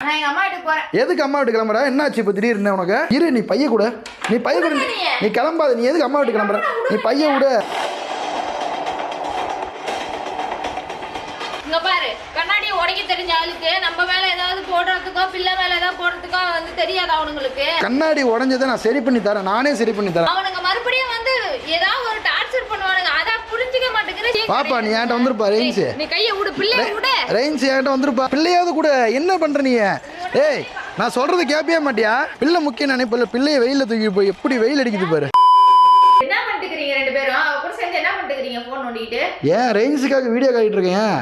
எதுக்கு அம்மா வீட்டு கிளம்புற? என்னாச்சு இப்போ திடீர்னு உனக்கு? இரு நீ பைய கூட. நீ பைய கூட. நீ. கிளம்பாத. நீ எதுக்கு அம்மா வீட்டு கிளம்புற? நீ பைய விடு. இங்க பாரு கண்ணாடியை உடைக்க தெரிஞ்ச ஆளுக்கு நம்ம மேல ஏதாவது போடுறதுக்கோ பிள்ளை மேல ஏதாவது போடுறதுக்கோ வந்து தெரியாது அவனுங்களுக்கு. கண்ணாடி உடஞ்சதை நான் சரி பண்ணி தரேன். நானே சரி பண்ணி தரேன். அவனுங்க மறுபடியும் வந்து ஏதாவது ஒரு டார்ச்சர் பண்ணுவானுங்க அதான் புரிஞ்சுக்க மாட்டேங்கிற பாப்பா நீ என்கிட்ட வந்துருப்பா ரெயின்ஸு நீ கையை விடு பிள்ளைய விடு ரெயின்ஸ் என்கிட்ட வந்துருப்பா? பிள்ளையாவது கூட என்ன பண்ற நீ? ஏய் நான் சொல்றது கேட்கவே மாட்டியா? பிள்ளை முக்கியம் நினைப்பில்ல பிள்ளைய வெயில தூக்கி போய் எப்படி வெயில் அடிக்குது பாரு. என்ன பண்ணிட்டுக்கிறீங்க ரெண்டு பேரும்? அவ கூட சேர்ந்து என்ன பண்ணிட்டுக்கிறீங்க போன் நோண்டிட்டு? ஏன் ரெயின்ஸுக்காக வீடியோ காட்டிட்டு இருக்கேன்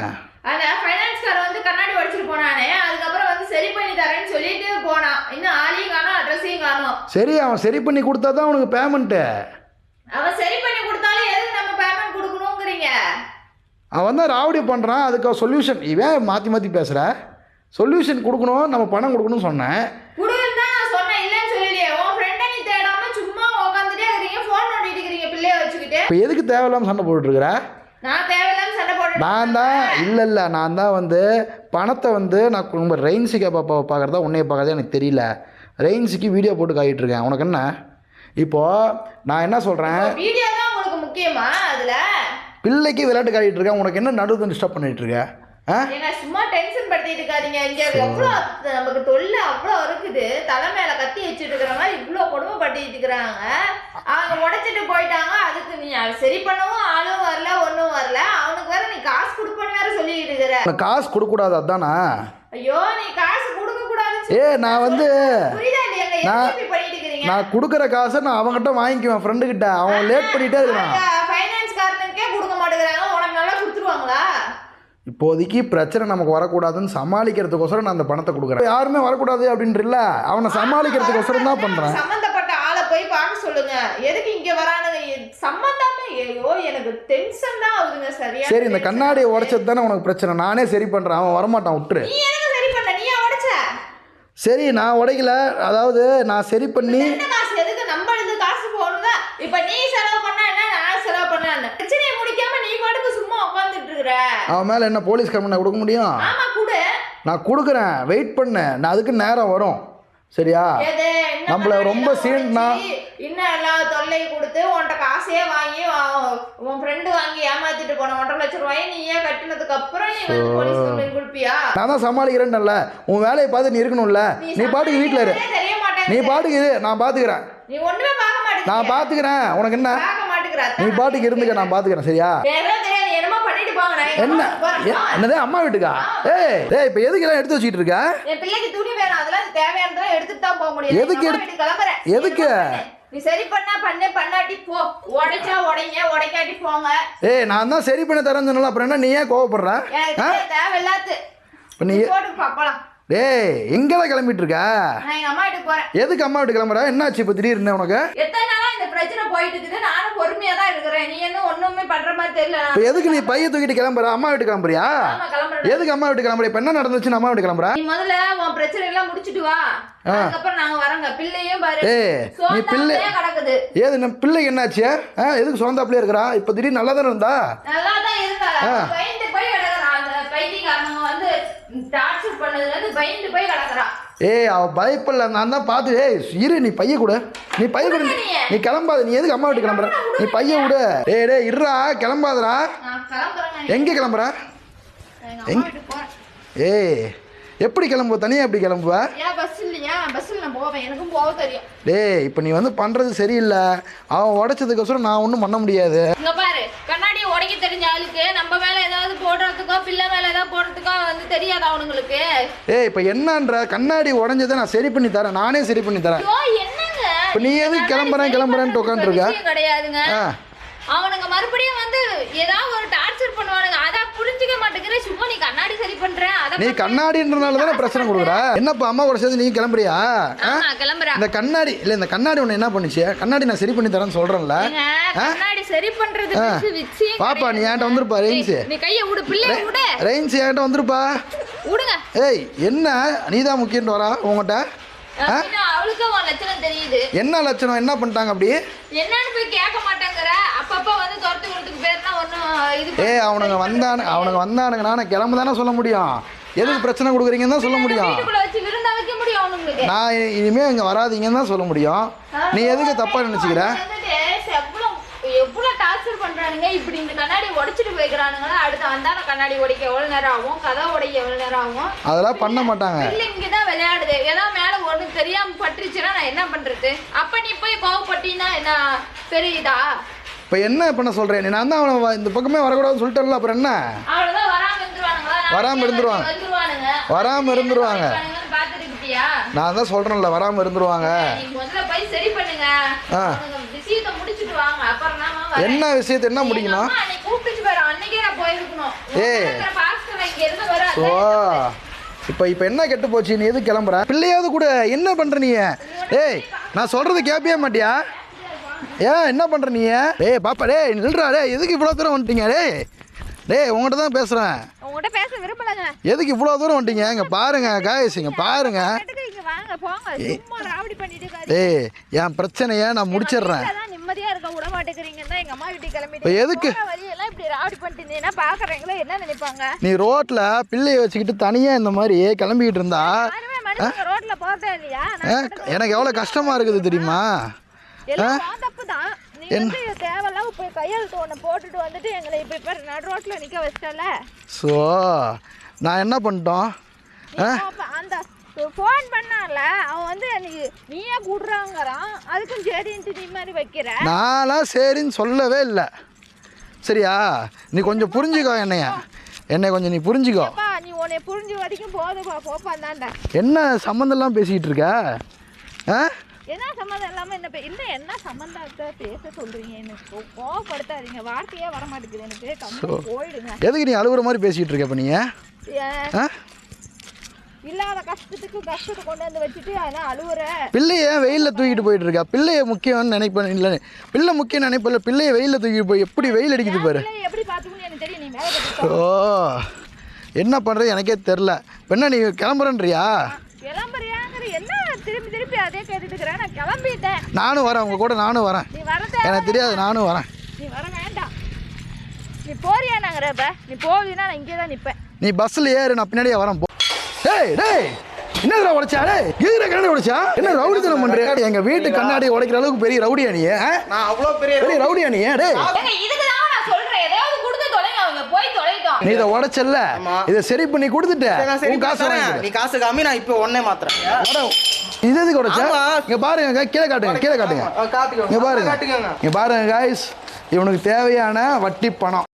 அந்த ஃபைனான்ஸ்கார வந்து கண்ணாடி உடைச்சிட்டு போனானே அதுக்கப்புறம் வந்து சரி பண்ணி தரேன்னு சொல்லிட்டு போனான். இன்னும் ஆளையும் காணோம் அட்ரஸையும் காணோம். சரி அவன் சரி பண்ணி கொடுத்தா தான் உனக்கு பேமெண்ட்டு அவன் சரி பண்ணி கொடுத்தாலும் எதுக்கு நம்ம பேமெண்ட் கொடுக்கணுங்கிறீங்க அவன் தான் ராவடி பண்ணுறான் அதுக்கு சொல்யூஷன் இவன் மாற்றி மாற்றி பேசுகிற சொல்யூஷன் கொடுக்கணும் நம்ம பணம் கொடுக்கணும்னு சொன்னேன். இப்போ எதுக்கு தேவையில்லாமல் சண்டை போட்டுட்ருக்குற நான் தான் இல்லை இல்லை நான் தான் வந்து பணத்தை வந்து நான் உங்கள் ரெயின்ஸுக்கு பாப்பா பார்க்குறதா உன்னைய பார்க்குறதா எனக்கு தெரியல. ரெயின்ஸுக்கு வீடியோ போட்டு இருக்கேன். உனக்கு என்ன? இப்போது நான் என்ன சொல்கிறேன் வீடியோ தான் உங்களுக்கு முக்கியமா அதுல பிள்ளைக்கு விளையாட்டு காட்டிட்டு இருக்கேன் உனக்கு என்ன நடுவு டிஸ்டர்ப் பண்ணிட்டு இருக்க? சும்மா டென்ஷன் படுத்திட்டு இருக்காதீங்க. இங்க எவ்வளோ நமக்கு தொல்லை அவ்வளோ இருக்குது. தலை மேல கத்தி வச்சுட்டு இருக்கிற மாதிரி இவ்வளோ கொடுமைப்பட்டுட்டு இருக்கிறாங்க. அவங்க உடைச்சிட்டு போயிட்டாங்க. அதுக்கு நீ சரி பண்ணவும் ஆளும் வரல ஒன்றும் வரல. அவனுக்கு வேற நீ காசு கொடுப்பேன்னு வேற சொல்லிட்டு இருக்கிற. காசு கொடுக்கக்கூடாது அதானா? ஐயோ நீ காசு கொடுக்க ஏ சொல்லி நான் வந்து புரியுதா எப்படி இப்படி பண்ணிட்டு நான் கொடுக்குற காசை நான் அவங்ககிட்ட வாங்கிக்குவேன் ஃப்ரெண்டுக்கிட்ட அவன் லேட் பண்ணிகிட்டே இருக்கிறான் ஃபைனான்ஸ் காரனுக்கே கொடுக்க மாட்டேங்கிறாங்க உனக்கு நல்லா கொடுத்துருவாங்களா இப்போதைக்கு பிரச்சனை நமக்கு வரக்கூடாதுன்னு சமாளிக்கிறதுக்கோசரம் நான் அந்த பணத்தை கொடுக்குறேன். யாருமே வரக்கூடாது அப்படின்றல அவனை சமாளிக்கிறதுக்கோசரம் தான் பண்ணுறேன் சம்பந்தப்பட்ட ஆளை போய் பார்க்க சொல்லுங்க. எதுக்கு இங்க வரானுங்க சம்பந்தமே ஐயோ எனக்கு டென்ஷன் தான் ஆகுதுங்க சரியா? சரி இந்த கண்ணாடியை உடைச்சது தானே உனக்கு பிரச்சனை. நானே சரி பண்ணுறேன் அவன் வரமாட்டான் விட்டுரு. நீ எதுக்கு சரி பண்ண? நீ உடைச்ச? சரி நான் உடைக்கல. அதாவது நான் சரி பண்ணி காசு எதுக்கு நம்மளுக்கு காசு போகணுங்க இப்ப நீ செலவு பண்ண என்ன நான் செலவு பண்ண என்ன பிரச்சனையை முடிக்காம நீ பாட்டுக்கு சும்மா இருக்கிற அவன் மேலே என்ன போலீஸ் கம்பெனி கொடுக்க முடியும்? ஆமா குடு. நான் கொடுக்குறேன். வெயிட் பண்ணு. நான் அதுக்கு நேரம் வரும். சரியா? நம்மள ரொம்ப உடைச்சி, இன்னும் எல்லா தொல்லை கொடுத்து உன்கிட்ட காசையே வாங்கி உன் ஃப்ரெண்டு வாங்கி ஏமாத்திட்டு போன ஒன்றரை லட்சம் ரூபாயை நீயே கட்டினதுக்கு அப்புறம் நீ வந்து போலீஸ் கம்ப்ளைண்ட் கொடுப்பியா? நான் தான் சமாளிக்கிறேன்ல. உன் வேலையை பார்த்து நீ இருக்கணும்ல. நீ பாட்டுக்கு வீட்டில் இரு. நீ பாட்டுக்கு இரு. நான் பார்த்துக்கிறேன் நீ ஒண்ணுமே பார்க்க மாட்டேங்கிற நான் பார்த்துக்கிறேன் உனக்கு என்ன? நீ பாட்டுக்கு இருந்துக்க நான் பார்த்துக்கிறேன் சரியா? என்ன? வீட்டுக்கு. என்னது? அம்மா வீட்டுக்கா? ஏய் ஏய் இப்போ எதுக்கு எல்லாம் எடுத்து வச்சுக்கிட்டு இருக்க? என் பிள்ளைக்கு துணி வேணும். அதெல்லாம் தேவையானதெல்லாம் எடுத்துட்டு தான் போக முடியும். எதுக்கு எடுத்து- வீட்டுக்கு கிளம்புறேன். எதுக்கு? நீ சரி பண்ணா பண்ணு பண்ணாட்டி போ. உடைச்சா உடைங்க உடைக்காட்டி போங்க. ஏய் நான் தான் சரி பண்ண தரேன்னு சொன்னல அப்புறம் என்ன நீ ஏன் கோவப்படுற? தேவையில்லாத்து நீ போட்டு பாப்பலாம் டேய் எங்கதான் கிளம்பிட்டு இருக்க? நான் எங்க அம்மா வீட்டுக்கு போறேன். எதுக்கு அம்மா வீட்டு கிளம்புற? என்னாச்சு இப்போ திடீர்னு உனக்கு? எத்தனை நாளா பிரச்சனை போயிட்டு இருக்குது நானும் பொறுமையா தான் இருக்கிறேன். நீ என்ன ஒண்ணுமே பண்ற மாதிரி தெரியல. இப்போ எதுக்கு நீ பைய தூக்கிட்டு கிளம்புற? அம்மா வீட்டு கிளம்புறியா? எதுக்கு அம்மா வீட்டு கிளம்புற? இப்போ என்ன நடந்துச்சுன்னு அம்மா வீட்டு கிளம்புற? நீ முதல்ல உன் பிரச்சனை எல்லாம் முடிச்சிட்டு வா. அதுக்கப்புறம் நாங்க வரோங்க. பிள்ளையும் பாரு. நீ பிள்ளை கிடக்குது. ஏது நம்ம பிள்ளைக்கு என்னாச்சு? ஆ எதுக்கு சொந்தாப்பிலே இருக்கிறா? இப்போ திடீர்னு நல்லா தானே இருந்தா. நல்லா தான் இருந்தா. பயந்து போய் கிடக்குறான். அந்த பைத்தியக்காரங்க வந்து டார்ச்சர் பண்ணதுல இருந்து பயந்து போய் கிடக்குறான். ஏய் அவ பயப்படல. நான் தான் பார்த்து ஏய் இரு நீ பைய கூட. நீ பைய கூட நீ. கிளம்பாத. நீ எதுக்கு அம்மா வீட்டு கிளம்புற? நீ பைய விடு. ஏய் டேய் இருடா கிளம்பாதடா. எங்கே கிளம்புற? போறேன். ஏய் எப்படி கிளம்புவ? தனியாக எப்படி கிளம்புவ? டேய் இப்போ நீ வந்து பண்ணுறது சரியில்லை. அவன் உடைச்சதுக்கோசரம் நான் ஒன்றும் பண்ண முடியாது. பாரு உடைக்க தெரிஞ்ச ஆளுக்கு நம்ம மேல ஏதாவது போடுறதுக்கோ பிள்ளை மேல ஏதாவது போடுறதுக்கோ வந்து தெரியாது அவனுங்களுக்கு. ஏய் இப்போ என்னன்ற? கண்ணாடி உடஞ்சதை நான் சரி பண்ணி தரேன். நானே சரி பண்ணி தரேன். ஐயோ என்னங்க? இப்போ நீ எதுக்கு கிளம்புறேன் கிளம்புறேன்ட்டு உட்காந்துருக்க? கிடையாதுங்க. அவனுங்க மறுபடியும் வந்து ஏதாவது ஒரு டார்ச்சர் பண்ணுவானுங்க. அதான் புரிஞ்சுக்க மாட்டேங்கிற. சும்மா நீ கண்ணாடி சரி பண்ற. அத நீ கண்ணாடின்றனால தானே பிரச்சனை கொடுக்குற? என்னப்பா அம்மா கூட சேர்ந்து நீ கிளம்புறியா? கிளம்புறேன் இந்த கண்ணாடி இல்லை இந்த கண்ணாடி உன்னை என்ன பண்ணுச்சு? கண்ணாடி நான் சரி பண்ணி தரேன்னு சொல்கிறேன்ல ஏங்க, கண்ணாடி சரி பண்றது பாப்பா நீ என்கிட்ட வந்துருப்பா ரெயின்ஸு. நீ கைய விடு பிள்ளைய விடு. ரெயின்ஸ் என்கிட்ட வந்துருப்பா? விடுங்க. ஏய் என்ன? நீ தான் முக்கியன்ட்டு வரா உங்கள்கிட்ட என்ன லட்சணம்? என்ன பண்ணிட்டாங்க அப்படி? என்னன்னு போய் கேட்க மாட்டேங்கிற. அப்பப்ப வந்து துரத்து கொடுத்துக்கு பேர்னா ஒன்றும் இது ஏய் அவனுங்க வந்தானு அவனுங்க வந்தானுங்கன்னா நான் கிளம்பு தானே சொல்ல முடியும். எதுக்கு பிரச்சனை கொடுக்குறீங்கன்னு தான் சொல்ல முடியும். நான் இனிமே இங்கே வராதீங்கன்னு தான் சொல்ல முடியும். நீ எதுக்கு தப்பாக நினச்சிக்கிற? பண்றானுங்க இப்படி இந்த கண்ணாடி உடைச்சிட்டு போய்க்கிறானுங்களா அடுத்து வந்தான கண்ணாடி உடைக்க எவ்வளவு நேரம் ஆகும்? கதை உடைக்க எவ்வளவு நேரம் ஆகும்? அதெல்லாம் பண்ண மாட்டாங்க. இல்ல இங்கதான் விளையாடுது. ஏதாவது மேல ஒண்ணு தெரியாம பட்டுருச்சுன்னா நான் என்ன பண்றது? அப்ப நீ போய் கோவப்பட்டீங்கன்னா என்ன பெரியதா இப்போ என்ன பண்ண சொல்கிறேன் நீ நான் தான் அவனை இந்த பக்கமே வரக்கூடாதுன்னு சொல்லிட்டேன்ல அப்புறம் என்ன? அவ்வளவுதான் வராம இருந்துருவானுங்களா? நான் வராம இருந்துருவாங்க. வந்துருவானுங்க. வராம இருந்துருவாங்க. நான் தான் சொல்கிறேன்ல வராமல் இருந்துருவாங்க. முதல்ல போய் சரி பண்ணுங்க. விஷயத்தை முடிச்சிட்டு வாங்க. அப்புறம் நாம வரேன். என்ன விஷயத்தை என்ன முடிக்கணும்? அம்மா அன்னைக்கு கூப்பிட்டுச்சு பாரு, அன்னைக்கே நான் போயிருக்கணும். ஏய். உன் இருக்கிற பாஸ்கர் இங்க இருந்து வர, ஸோ அதான் இப்போ இப்போ என்ன கெட்டு போச்சு? நீ எது கிளம்புற? பிள்ளையாவது கூட என்ன பண்ணுற நீ? ஏய் நான் சொல்கிறது கேட்பவே மாட்டியா? ஏன் என்ன பண்ணுற நீ? டேய் பாப்பா டேய் நில்றா டேய் எதுக்கு இவ்வளோ தூரம் வந்துட்டீங்க? டேய் டேய் உங்கள்கிட்ட தான் பேசுகிறேன் உங்ககிட்ட பேச விரும்பலங்க. எதுக்கு இவ்வளோ தூரம் வந்துட்டீங்க இங்கே பாருங்க காயஸ் இங்கே பாருங்க. டேய் என் பிரச்சனையை நான் முடிச்சிடுறேன். வீட்டுலதான் நிம்மதியா இருக்க விட மாட்டேங்கிறீங்கன்னு தான் எங்க அம்மா வீட்டுக்கு இப்போ கிளம்பிட்டு எதுக்கு? போற வழியெல்லாம் இப்படி ராவடி பண்ணிட்டு இருந்தீங்கன்னா பாக்குறவங்கள என்ன நினைப்பாங்க? நீ ரோட்டில் பிள்ளையை வச்சுக்கிட்டு தனியாக இந்த மாதிரி கிளம்பிக்கிட்டு இருந்தா இல்லையா? எனக்கு எவ்வளோ கஷ்டமாக இருக்குது தெரியுமா? வந்து தேவையில்லாம போய் கையெழுத்து ஒண்ணு போட்டுட்டு வந்துட்டு எங்களை இப்ப இப்ப நடு ரோட்ல நிக்க வச்சிட்டல. ஸோ நான் என்ன பண்ணிட்டோம்? அந்த ஃபோன் பண்ணால அவன் வந்து நீ நீயே கூடுறாங்கிறான். அதுக்கும் சரின்ட்டு நீ மாதிரி வைக்கிற? நான்லாம் சரின்னு சொல்லவே இல்லை. சரியா? நீ கொஞ்சம் புரிஞ்சுக்கோ என்னைய. என்னை கொஞ்சம் நீ புரிஞ்சுக்கோ. நீ உன்னை புரிஞ்ச வரைக்கும் போதுப்பா போப்பா தாண்டா என்ன சம்மந்தம்லாம் பேசிக்கிட்டு இருக்க? ஆ? என்ன சம்மந்தம் இல்லாம என்ன இன்னும் என்ன சம்மந்தத்தை பேச சொல்றீங்க எனக்கு? கோவப்படுத்தாதீங்க. வார்த்தையே வர மாட்டேங்குது எனக்கு போயிடுங்க. எதுக்கு நீ அழுகுற மாதிரி பேசிக்கிட்டு இருக்க இப்போ நீ ஏன் ஆ? இல்லாத கஷ்டத்துக்கு கஷ்டத்தை கொண்டு வந்து வச்சுட்டு அதெல்லாம் அழுவுற? பிள்ளைய வெயிலில் தூக்கிட்டு போயிட்டு இருக்கா? பிள்ளைய முக்கியம்னு நினைப்பேன் இல்லை பிள்ளை முக்கியம் நினைப்பில்ல பிள்ளைய வெயிலில் தூக்கிட்டு போய் எப்படி வெயில் அடிக்குது பாரு. எப்படி பாத்துக்கணும்னு எனக்கு தெரியும். நீ ஓ என்ன பண்ணுறது எனக்கே தெரில என்ன நீ கிளம்புறன்றியா? கிளம்புறியாங்கிற என்ன திருப்பி அதே கேட்டுட்டு நான் கிளம்பிட்டேன். நானும் வரேன் உங்கள் கூட நானும் வரேன். நீ வரத எனக்கு தெரியாது நானும் வரேன். நீ வர வேண்டாம். நீ போறியா நாங்கிறப்ப நீ போவீன்னா நான் இங்கே தான் நிற்பேன் நீ பஸ்ஸில் ஏறு நான் பின்னாடியே வரேன். போ. டேய் டேய் என்னதுடா உடைச்சா? டேய் எதுக்குடா கண்ணாடி உடைச்சா? என்ன ரவுடித்தனம் பண்ற? எங்க வீட்டு கண்ணாடி உடைக்கிற அளவுக்கு பெரிய ரவுடியா நீ? நான் அவ்வளோ பெரிய பெரிய ரவுடியா நீ டேய். இதுக்கு தான் நான் சொல்றேன். ஏதாவது கொடுத்து தொலைங்க அவங்க போய் தொலைட்டோம் நீ இதை உடைச்சல்ல. இதை சரி பண்ணி கொடுத்துட்ட உன் காசு. நீ காசு காமி நான் இப்போ மாத்துறேன். அட, இது எதுக்கு உடைச்சா. இங்க பாருங்க கீழே காட்டுங்க கீழே காட்டுங்க. இங்க பாருங்க. இங்க பாருங்க காய்ஸ் இவனுக்கு தேவையான வட்டி பணம்.